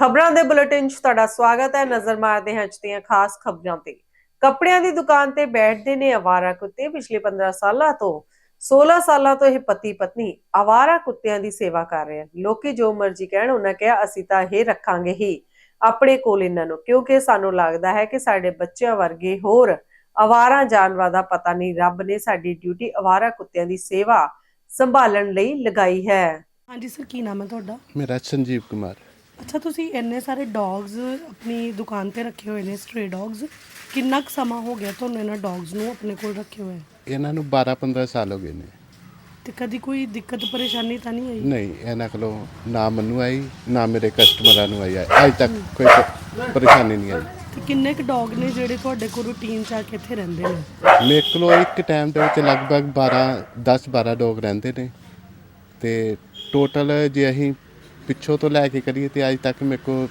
ਖਬਰਾਂ ਦੇ ਬੁਲੇਟਿਨ 'ਚ ਤੁਹਾਡਾ ਸਵਾਗਤ ਹੈ। ਨਜ਼ਰ ਮਾਰਦੇ ਹਾਂ ਅੱਜ ਦੀਆਂ ਖਾਸ ਖਬਰਾਂ ਤੇ। ਕੱਪੜਿਆਂ ਦੀ ਦੁਕਾਨ ਤੇ ਬੈਠਦੇ ਨੇ ਆਵਾਰਾ ਕੁੱਤੇ। ਪਿਛਲੇ 15 ਸਾਲਾਂ ਤੋਂ 16 ਸਾਲਾਂ ਤੋਂ ਇਹ ਪਤੀ ਪਤਨੀ ਆਵਾਰਾ ਕੁੱਤਿਆਂ ਦੀ ਸੇਵਾ ਕਰ ਰਹੇ ਹਨ। ਲੋਕੀ ਜੋ ਮਰਜ਼ੀ ਕਹਿਣ ਉਹਨਾਂ ਕਿਹਾ ਅਸੀਂ ਤਾਂ ਇਹ ਰੱਖਾਂਗੇ ਹੀ ਆਪਣੇ ਕੋਲ ਇਹਨਾਂ ਨੂੰ। ਕਿਉਂਕਿ ਸਾਨੂੰ ਲੱਗਦਾ ਹੈ ਕਿ ਸਾਡੇ ਬੱਚਿਆਂ ਵਰਗੇ ਹੋਰ ਆਵਾਰਾ ਜਾਨਵਰਾਂ ਦਾ ਪਤਾ ਨਹੀਂ ਰੱਬ ਨੇ ਸਾਡੀ ਡਿਊਟੀ ਆਵਾਰਾ ਕੁੱਤਿਆਂ ਦੀ ਸੇਵਾ ਸੰਭਾਲਣ ਲਈ ਲਗਾਈ ਹੈ। ਹਾਂਜੀ ਸਰ ਕੀ ਨਾਮ ਹੈ ਤੁਹਾਡਾ? ਮੇਰਾ ਸੰਜੀਵ ਕੁਮਾਰ। ਅੱਛਾ ਤੁਸੀਂ ਇੰਨੇ ਸਾਰੇ ਡੌਗਸ ਆਪਣੀ ਦੁਕਾਨ ਤੇ ਰੱਖੇ ਹੋਏ ਨੇ ਸਟ੍ਰੇ ਡੌਗਸ ਕਿੰਨਾ ਕੁ ਸਮਾਂ ਹੋ ਗਿਆ ਤੁਹਾਨੂੰ ਇਹਨਾਂ ਡੌਗਸ ਨੂੰ ਆਪਣੇ ਕੋਲ ਰੱਖੇ ਹੋਏ? ਇਹਨਾਂ ਨੂੰ 12-15 ਸਾਲ ਹੋ ਗਏ ਨੇ। ਤੇ ਕਦੀ ਕੋਈ ਦਿੱਕਤ ਪਰੇਸ਼ਾਨੀ ਤਾਂ ਨਹੀਂ ਆਈ? ਨਹੀਂ ਇਹਨਾਂ ਕੋਲੋਂ ਨਾ ਮੈਨੂੰ ਆਈ ਨਾ ਮੇਰੇ ਕਸਟਮਰਾਂ ਨੂੰ ਆਈ। ਅੱਜ ਤੱਕ ਕੋਈ ਪ- ਪਰੇਸ਼ਾਨੀ ਨਹੀਂ ਆਈ। ਤੇ ਕਿੰਨੇ ਕੁ ਡੌਗ ਨੇ ਜਿਹੜੇ ਤੁਹਾਡੇ ਕੋਲ ਰੂਟੀਨ ਚ ਆ ਕੇ ਇੱਥੇ ਰਹਿੰਦੇ ਨੇ? ਮੇਰੇ ਕੋਲੋਂ ਇੱਕ ਟਾਈਮ ਦੇ ਵਿੱਚ ਲਗਭਗ 12 10-12 ਡੋਗ ਰਹਿੰਦੇ ਨੇ। ਤੇ ਟੋਟਲ ਜੇ ਅਸੀਂ ਪਿੱਛੋਂ ਤੋਂ ਲੈ ਕੇ ਕਰੀਏ ਤੇ ਅੱਜ ਤੱਕ ਮੇਰੇ ਕੋਲ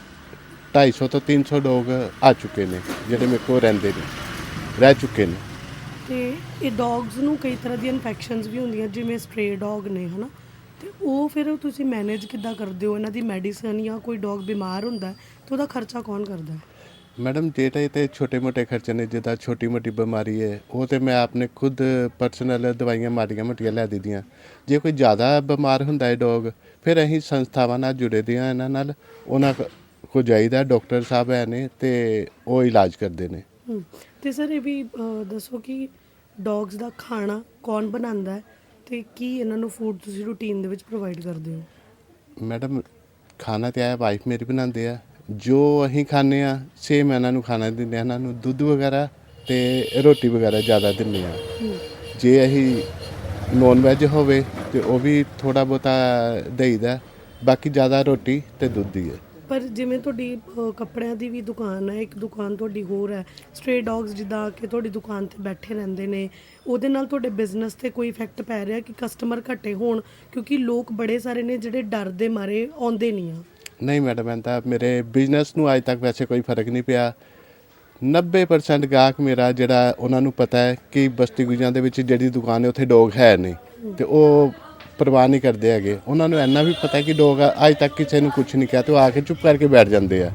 250 ਤੋਂ 300 ਡੋਗ ਆ ਚੁੱਕੇ ਨੇ ਜਿਹੜੇ ਮੇਰੇ ਕੋਲ ਰਹਿੰਦੇ ਨੇ ਰਹਿ ਚੁੱਕੇ ਨੇ। ਤੇ ਇਹ ਡੌਗਸ ਨੂੰ ਕਈ ਤਰ੍ਹਾਂ ਦੀਆਂ ਇਨਫੈਕਸ਼ਨਸ ਵੀ ਹੁੰਦੀਆਂ ਜਿਵੇਂ ਸਟ੍ਰੇ ਡੌਗ ਨੇ ਹਨਾ? ਤੇ ਉਹ ਫਿਰ ਤੁਸੀਂ ਮੈਨੇਜ ਕਿੱਦਾਂ ਕਰਦੇ ਹੋ? ਇਹਨਾਂ ਦੀ ਮੈਡੀਸਨ ਜਾਂ ਕੋਈ ਡੌਗ ਬਿਮਾਰ ਹੁੰਦਾ ਤੇ ਉਹਦਾ ਖਰਚਾ ਕੌਣ ਕਰਦਾ ਹੈ? ਮੈਡਮ ਜਿਹੜੇ ਤੇ ਛੋਟੇ-ਮੋਟੇ ਖਰਚੇ ਨੇ ਜਿੱਦਾਂ ਛੋਟੀ-ਮੋਟੀ ਬਿਮਾਰੀ ਹੈ ਉਹ ਤੇ ਮੈਂ ਆਪਣੇ ਖੁਦ ਪਰਸਨਲ ਦਵਾਈਆਂ ਮਾੜੀਆਂ ਮੋਟੀਆਂ ਲੈ ਦਿੱਤੀਆਂ ਜੇ ਕੋਈ ਜ਼ਿਆਦਾ ਬਿਮਾਰ ਹੁੰਦਾ ਹੈ ਡੌਗ ਫਿਰ ਅਸੀਂ ਸੰਸਥਾਵਾਂ ਨਾਲ ਜੁੜੇ ਦੇ ਹਾਂ ਇਹਨਾਂ ਨਾਲ। ਉਹਨਾਂ ਕੋ- ਜਾਈਦਾ ਡਾਕਟਰ ਸਾਹਿਬ ਹੈ ਨੇ ਤੇ ਉਹ ਇਲਾਜ ਕਰਦੇ ਨੇ। ਤੇ ਸਰ ਇਹ ਵੀ ਦੱਸੋ ਕਿ ਡੌਗਸ ਦਾ ਖਾਣਾ ਕੌਣ ਬਣਾਉਂਦਾ ਹੈ ਤੇ ਕੀ ਇਹਨਾਂ ਨੂੰ ਫੂਡ ਤੁਸੀਂ ਰੂਟੀਨ ਦੇ ਵਿੱਚ ਪ੍ਰੋਵਾਈਡ ਕਰਦੇ ਹੋ? ਮੈਡਮ ਖਾਣਾ ਤੇ ਆਇਆ ਵਾਈਫ ਮੇਰੀ ਬਣਾਉਂਦੇ ਆ। ਜੋ ਅਸੀਂ ਖਾਂਦੇ ਆ ਸੇਮ ਇਹਨਾਂ ਨੂੰ ਖਾਣਾ ਦਿੰਦੇ ਆ। ਇਹਨਾਂ ਨੂੰ ਦੁੱਧ ਵਗੈਰਾ ਤੇ ਰੋਟੀ ਵਗੈਰਾ ਜ਼ਿਆਦਾ ਦਿੰਦੇ ਆ। ਜੇ ਅਸੀਂ ਨੌਨ ਵੈਜ ਹੋਵੇ ਤੇ ਉਹ ਵੀ ਥੋੜਾ ਬਹੁਤਾ ਦੇਈਦਾ ਬਾਕੀ ਜ਼ਿਆਦਾ ਰੋਟੀ ਤੇ ਦੁੱਧ ਹੀ ਹੈ। ਪਰ ਜਿਵੇਂ ਤੁਹਾਡੀ ਅਹ, ਕੱਪੜਿਆਂ ਦੀ ਵੀ ਦੁਕਾਨ ਹੈ ਇੱਕ ਦੁਕਾਨ ਤੁਹਾਡੀ ਹੋਰ ਹੈ ਸਟ੍ਰੇ ਡੌਗਸ ਜਿੱਦਾਂ ਆ ਕੇ ਤੁਹਾਡੀ ਦੁਕਾਨ ਤੇ ਬੈਠੇ ਰਹਿੰਦੇ ਨੇ ਉਹਦੇ ਨਾਲ ਤੁਹਾਡੇ ਬਿਜ਼ਨਸ ਤੇ ਕੋਈ ਇਫੈਕਟ ਪੈ ਰਿਹਾ ਕਿ ਕਸਟਮਰ ਘਟੇ ਹੋਣ? ਕਿਉਂਕਿ ਲੋਕ ਬੜੇ ਸਾਰੇ ਨੇ ਜਿਹੜੇ ਡਰ ਦੇ ਮਾਰੇ ਆਉਂਦੇ ਨਹੀਂ ਆ। ਨਹੀਂ ਮੈਡਮ ਐਂਦਾ ਮੇਰੇ ਬਿਜ਼ਨਸ ਨੂੰ ਅੱਜ ਤੱਕ ਵੈਸੇ ਕੋਈ ਫ਼ਰਕ ਨਹੀਂ ਪਿਆ। 90% ਗਾਹਕ ਮੇਰਾ ਜਿਹੜਾ ਉਹਨਾਂ ਨੂੰ ਪਤਾ ਹੈ ਕਿ ਬਸਤੀ ਗੁਜਾਂ ਦੇ ਵਿੱਚ ਜਿਹੜੀ ਦੁਕਾਨ ਹੈ ਉੱਥੇ ਡੋਗ ਹੈ ਨਹੀਂ ਤੇ ਉਹ ਪਰਵਾਹ ਨਹੀਂ ਕਰਦੇ ਹੈਗੇ। ਉਹਨਾਂ ਨੂੰ ਇੰਨਾ ਵੀ ਪਤਾ ਕਿ ਡੋਗ ਅੱਜ ਤੱਕ ਕਿਸੇ ਨੂੰ ਕੁਝ ਨਹੀਂ ਕਿਹਾ ਤੇ ਉਹ ਆ ਕੇ ਚੁੱਪ ਕਰਕੇ ਬੈਠ ਜਾਂਦੇ ਆ।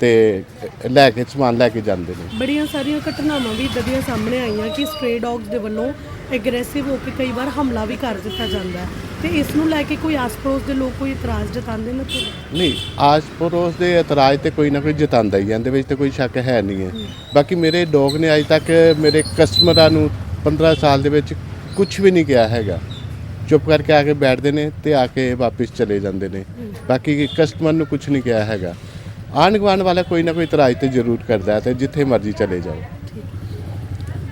ਤੇ ਲੈ ਕੇ ਸਮਾਨ ਲੈ ਕੇ ਜਾਂਦੇ ਨੇ। ਬੜੀਆਂ ਸਾਰੀਆਂ ਘਟਨਾਵਾਂ ਵੀ ਇੱਦਾਂ ਦੀਆਂ ਸਾਹਮਣੇ ਆਈਆਂ ਕਿ ਸਟ੍ਰੇ ਡੌਗਸ ਦੇ ਵੱਲੋਂ ਐਗਰੈਸਿਵ ਹੋ ਕੇ ਕਈ ਵਾਰ ਹਮਲਾ ਵੀ ਕਰ ਦਿੱਤਾ ਜਾਂਦਾ ਹੈ। ਤੇ ਇਸ ਨੂੰ ਲੈ ਕੇ ਕੋਈ ਆਸ-ਪੜੋਸ ਦੇ ਲੋਕ ਕੋਈ ਇਤਰਾਜ਼ ਜਤਾਉਂਦੇ ਨੇ ਤੇ ਨਹੀਂ ਆਸ ਪੜੋਸ ਦੇ ਇਤਰਾਜ਼ ਤੇ ਕੋਈ ਨਾ ਕੋਈ ਜਤਾਉਂਦਾ ਹੀ ਹੈ। ਇਹਦੇ ਵਿੱਚ ਤੇ ਕੋਈ ਸ਼ੱਕ ਹੈ ਨਹੀਂ ਹੈ। ਬਾਕੀ ਮੇਰੇ ਡੌਗ ਨੇ ਅੱਜ ਤੱਕ ਮੇਰੇ ਕਸਟਮਰਾਂ ਨੂੰ 15 ਸਾਲ ਦੇ ਵਿੱਚ ਕੁਝ ਵੀ ਨਹੀਂ ਕਿਹਾ ਹੈਗਾ। ਚੁੱਪ ਕਰਕੇ ਆ ਕੇ ਬੈਠਦੇ ਨੇ ਤੇ ਆ ਕੇ ਵਾਪਸ ਚਲੇ ਜਾਂਦੇ ਨੇ। ਬਾਕੀ ਕਸਟਮਰ ਨੂੰ ਕੁਝ ਨਹੀਂ ਕਿਹਾ ਹੈਗਾ। ਗੁਆਂਢ ਵਾਲਾ ਕੋਈ ਨਾ ਕੋਈ ਇਤਰਾਜ਼ ਤੇ ਜ਼ਰੂਰ ਕਰਦਾ ਹੈ ਤੇ ਜਿੱਥੇ ਮਰਜ਼ੀ ਚਲੇ ਜਾਓ।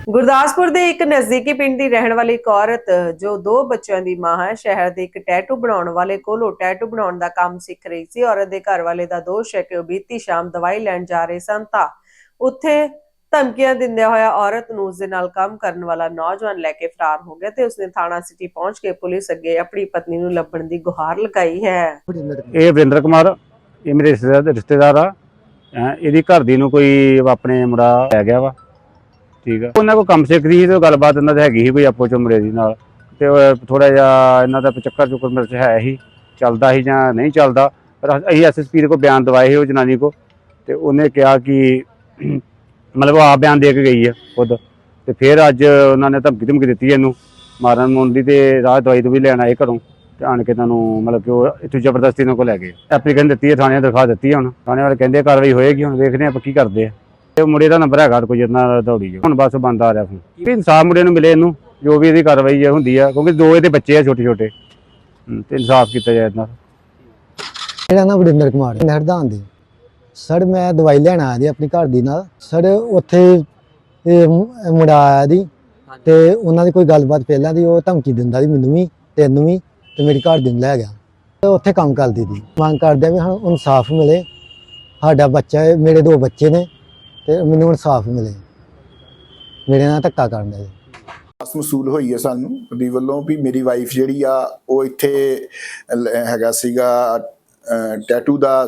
ਗੁਰਦਾਸਪੁਰ ਦੇ ਇੱਕ ਨਜ਼ਦੀਕੀ ਪਿੰਡ ਦੀ ਰਹਿਣ ਵਾਲੀ ਇੱਕ ਔਰਤ ਜੋ ਦੋ ਬੱਚਿਆਂ ਦੀ ਮਾਂ ਹੈ ਸ਼ਹਿਰ ਦੇ ਇੱਕ ਟੈਟੂ ਬਣਾਉਣ ਵਾਲੇ ਕੋਲੋਂ ਟੈਟੂ ਬਣਾਉਣ ਦਾ ਕੰਮ ਸਿੱਖ ਰਹੀ ਸੀ। ਔਰਤ ਦੇ ਘਰ ਵਾਲੇ ਦਾ ਦੋਸ਼ ਹੈ ਕਿ ਉਹ ਬੀਤੀ ਸ਼ਾਮ ਦਵਾਈ ਲੈਣ ਜਾ ਰਹੇ ਸਨ ਤਾਂ ਉੱਥੇ ਧਮਕੀਆਂ ਦਿੰਦਿਆਂ ਹੋਇਆ ਔਰਤ ਨੂੰ ਉਸ ਦੇ ਨਾਲ ਕੰਮ ਕਰਨ ਵਾਲਾ ਨੌਜਵਾਨ ਲੈ ਕੇ ਫਰਾਰ ਹੋ ਗਿਆ ਤੇ ਉਸਨੇ ਥਾਣਾ ਸਿਟੀ ਪਹੁੰਚ ਕੇ ਪੁਲਿਸ ਅੱਗੇ ਆਪਣੀ ਪਤਨੀ ਨੂੰ ਲੱਭਣ ਦੀ ਗੁਹਾਰ ਲਗਾਈ ਹੈ। ਇਹ ਵਰਿੰਦਰ ਕੁਮਾਰ ਇਹ ਮੇਰੇ ਰਿਸ਼ਤੇਦਾਰ ਰਿਸ਼ਤੇਦਾਰ ਆ। ਇਹਦੀ ਘਰ ਦੀ ਨੂੰ ਕੋਈ ਆਪਣੇ ਮੁੰਡਾ ਲੈ ਗਿਆ ਵਾ। ਠੀਕ ਆ। ਉਹਨਾਂ ਕੋ ਕੰਮ ਸਿੱਖਦੀ ਸੀ ਤੇ ਗੱਲਬਾਤ ਇਹਨਾਂ ਦੀ ਹੈਗੀ ਸੀ ਕੋਈ ਆਪੋ ਚ ਮੁੰਡੇ ਦੀ ਨਾਲ। ਤੇ ਥੋੜਾ ਜਿਹਾ ਇਹਨਾਂ ਦਾ ਚੱਕਰ ਚੁੱਕਰ ਮੇਰੇ ਚ ਹੈ ਹੀ। ਚੱਲਦਾ ਸੀ ਜਾਂ ਨਹੀਂ ਚੱਲਦਾ। ਪਰ ਅਸੀਂ ਐਸਐਸਪੀ ਦੇ ਕੋ ਬਿਆਨ ਦਵਾਏ ਸੀ ਉਹ ਜਨਾਨੀ ਕੋ ਤੇ ਉਹਨੇ ਕਿਹਾ ਕਿ ਮਤਲਬ ਉਹ ਬਿਆਨ ਦੇ ਕੇ ਗਈ ਆ ਖੁਦ। ਤੇ ਫਿਰ ਅੱਜ ਉਹਨਾਂ ਨੇ ਧਮਕੀ ਧਮਕੀ ਦਿੱਤੀ ਇਹਨੂੰ। ਮਾਰਨ ਮੁਰਨ ਦੀ ਤੇ ਰਾਹ ਦਵਾਈ ਤੋਂ ਵੀ ਲੈਣ ਆਏ ਘਰੋਂ। ਤੇ ਆਣ ਕੇ ਤੁਹਾਨੂੰ ਮਤਲਬ ਕਿ ਉਹ ਇੱਥੇ ਜ਼ਬਰਦਸਤੀ ਨਾਲ ਕੋ ਲੈ ਗਏ। ਐਪਲੀਕੇਸ਼ਨ ਦਿੱਤੀ ਹੈ, ਥਾਣੇ ਦਿਖਾ ਦਿੱਤੀ ਹੁਣ। ਥਾਣੇ ਵਾਲੇ ਕਹਿੰਦੇ ਕਾਰਵਾਈ ਹੋਏਗੀ, ਹੁਣ ਵੇਖਦੇ ਆਪਾਂ ਕੀ ਕਰਦੇ ਆ। ਤੇ ਮੁੰਡੇ ਦਾ ਨੰਬਰ ਹੈਗਾ ਕੋਈ ਜਿੰਨਾ ਦੌੜੀ ਜਾਓ। ਹੁਣ ਬਸ ਬੰਦ ਆ ਰਿਹਾ ਫੋਨ। ਵੀ ਇਨਸਾਫ ਮੁੰਡੇ ਨੂੰ ਮਿਲੇ ਇਹਨੂੰ, ਜੋ ਵੀ ਇਹਦੀ ਕਾਰਵਾਈ ਹੈ, ਹੁੰਦੀ ਆ, ਕਿਉਂਕਿ ਦੋ ਇਹਦੇ ਬੱਚੇ ਆ ਛੋਟੇ ਛੋਟੇ ਤੇ ਇਨਸਾਫ ਕੀਤਾ ਜਾਏ ਇਹਨਾਂ ਮੇਰਾ ਨਾਮ ਵਰਿੰਦਰ ਕੁਮਾਰ ਹੈ ਦੀ। ਸਰ, ਮੈਂ ਦਵਾਈ ਲੈਣ ਆਇਆ ਜੀ ਆਪਣੀ ਘਰ ਦੀ ਨਾਲ। ਸਰ, ਉੱਥੇ ਇਹ ਮੁੰਡਾ ਆਇਆ ਦੀ ਤੇ ਉਹਨਾਂ ਦੀ ਕੋਈ ਗੱਲਬਾਤ ਪਹਿਲਾਂ ਦੀ, ਉਹ ਧਮਕੀ ਦਿੰਦਾ ਸੀ ਮੈਨੂੰ ਵੀ, ਤੈਨੂੰ ਵੀ। ਤੇ ਮੇਰੀ ਘਰ ਦੀ ਨੂੰ ਲੈ ਗਿਆ। ਤੇ ਉੱਥੇ ਕੰਮ ਕਰਦੀ ਸੀ। ਮੰਗ ਕਰਦੇ ਵੀ ਸਾਨੂੰ ਇਨਸਾਫ ਮਿਲੇ। ਸਾਡਾ ਬੱਚਾ ਹੈ, ਮੇਰੇ ਦੋ ਬੱਚੇ ਨੇ ਤੇ ਮੈਨੂੰ ਇਨਸਾਫ ਮਿਲੇ। ਮੇਰੇ ਨਾਲ ਧੱਕਾ ਕਰਨ ਦਾ। ਆਸ ਮਸੂਲ ਹੋਈ ਹੈ ਸਾਨੂੰ ਦੀ ਵੱਲੋਂ ਵੀ ਮੇਰੀ ਵਾਈਫ ਜਿਹੜੀ ਆ, ਉਹ ਇੱਥੇ ਹੈਗਾ ਸੀਗਾ ਟੈਟੂ ਦਾ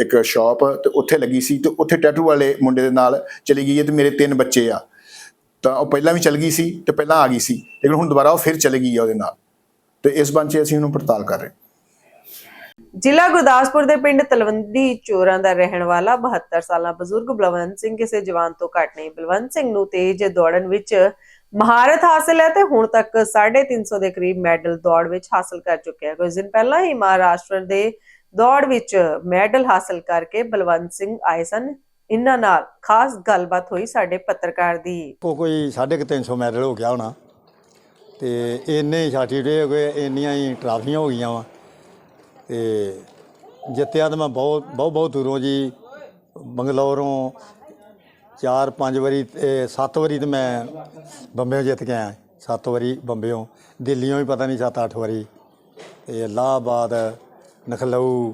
ਇੱਕ ਸ਼ਾਪ ਤੇ ਉੱਥੇ ਲੱਗੀ ਸੀ ਤੇ ਉੱਥੇ ਟੈਟੂ ਵਾਲੇ ਮੁੰਡੇ ਦੇ ਨਾਲ ਚਲੀ ਗਈ ਹੈ ਤੇ ਮੇਰੇ ਤਿੰਨ ਬੱਚੇ ਆ। ਤਾਂ ਉਹ ਪਹਿਲਾਂ ਵੀ ਚਲ ਗਈ ਸੀ ਤੇ ਪਹਿਲਾਂ ਆ ਗਈ ਸੀ। ਲੇਕਿਨ ਹੁਣ ਦੁਬਾਰਾ ਉਹ ਫਿਰ ਚਲੇ ਗਈ ਆ ਉਹਦੇ ਨਾਲ। ਤੇ ਇਸ ਬੰਚ ਅਸੀਂ ਉਹਨੂੰ ਪੜਤਾਲ ਕਰ ਰਹੇ ਜ਼ਿਲ੍ਹਾ ਗੁਰਦਾਸਪੁਰ ਦੇ ਪਿੰਡ ਤਲਵੰਡੀ ਚੋਰਾਂ ਦਾ ਰਹਿਣ ਵਾਲਾ 72 ਸਾਲਾ ਬਜ਼ੁਰਗ ਬਲਵੰਤ ਸਿੰਘ ਕਿਸੇ ਜਵਾਨ ਤੋਂ ਘੱਟ ਨਹੀਂ। ਬਲਵੰਤ ਸਿੰਘ ਨੂੰ ਤੇਜ਼ ਦੌੜਨ ਵਿੱਚ ਮਹਾਰਤ ਹਾਸਲ ਹੈ ਤੇ ਹੁਣ ਤੱਕ 350 ਦੇ ਕਰੀਬ ਮੈਡਲ ਦੌੜ ਵਿੱਚ ਹਾਸਲ ਕਰ ਚੁੱਕਿਆ ਹੈ। ਕੁਝ ਦਿਨ ਪਹਿਲਾਂ ਹੀ ਮਹਾਰਾਸ਼ਟਰ ਦੇ ਦੌੜ ਵਿੱਚ ਮੈਡਲ ਹਾਸਲ ਕਰਕੇ ਬਲਵੰਤ ਸਿੰਘ ਆਏ ਸਨ। ਇਹਨਾਂ ਨਾਲ ਖਾਸ ਗੱਲਬਾਤ ਹੋਈ ਸਾਡੇ ਪੱਤਰਕਾਰ ਦੀ। ਕੋਈ 350 ਮੈਡਲ ਹੋ ਗਿਆ ਹੋਣਾ। ਤੇ ਇੰਨੇ ਹੀ ਸਰਟੀਫਿਕੇਟ ਹੋ ਗਏ ਇੰਨੀਆਂ ਹੀ ਟਰਾਫੀਆਂ ਹੋ ਗਈਆਂ ਵਾ। ਤੇ ਜਿੱਤਿਆ ਤਾਂ ਮੈਂ ਬਹੁਤ ਬਹੁਤ ਬਹੁਤ ਦੂਰੋਂ ਜੀ। ਬੰਗਲੌਰੋਂ ਚਾਰ ਪੰਜ ਵਾਰੀ ਤੇ ਸੱਤ ਵਾਰੀ ਤੇ ਮੈਂ ਬੰਬਿਓਂ ਜਿੱਤ ਕੇ ਆਇਆ। ਸੱਤ ਵਾਰੀ ਬੰਬਿਓਂ। ਦਿੱਲੀੋਂ ਵੀ ਪਤਾ ਨਹੀਂ ਸੱਤ ਅੱਠ ਵਾਰੀ। ਤੇ ਇਲਾਹਾਬਾਦ ਨਖਲਊ